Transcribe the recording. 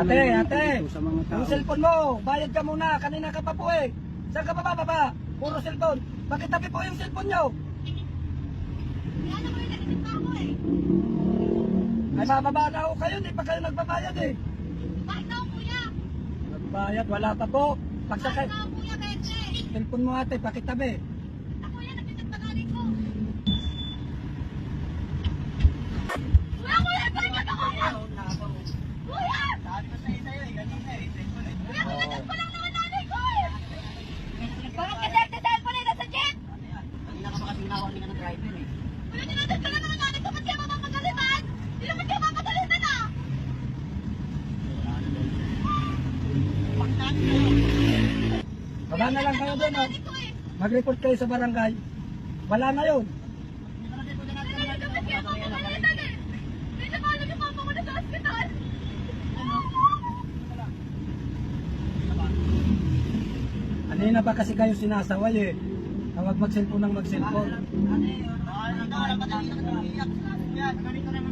Ate, ate, sa mga tao. yung cellphone mo, bayad ka muna. Kanina ka pa po eh. Saan ka pa ba, baba? Puro cellphone. Bakit tabi po yung cellphone nyo? Ako eh. Ay, mababa na ako kayo, di pa kayo nagbabayad eh. Bakit daw kuya? Nagbayad, wala pa po. Bakit Pagsakay, cellphone mo ate, pakitabi. Ako yan, ganyan ka kuya! Kuya! Sabi ko sa'yo sa'yo eh, kanina eh. cellphone eh. Kuya, pinatag ko lang naman nanay ko eh! Bakit ka dahil sa cellphone eh, nasa jet? Kanina ka pa kasi hinawa ng driver eh. Kuya, naman nanay ko, ba't kaya mamamagalitan? Hindi naman kaya mamagalitan ah! Pagkaan na lang. Baba na lang kayo doon, ko eh! Mag-report kayo sa barangay. Wala na yun. Hindi na na! Kanina pa kasi kayo sinasaway eh. Huwag mag-cellphone ng mag-cellphone. Ganito naman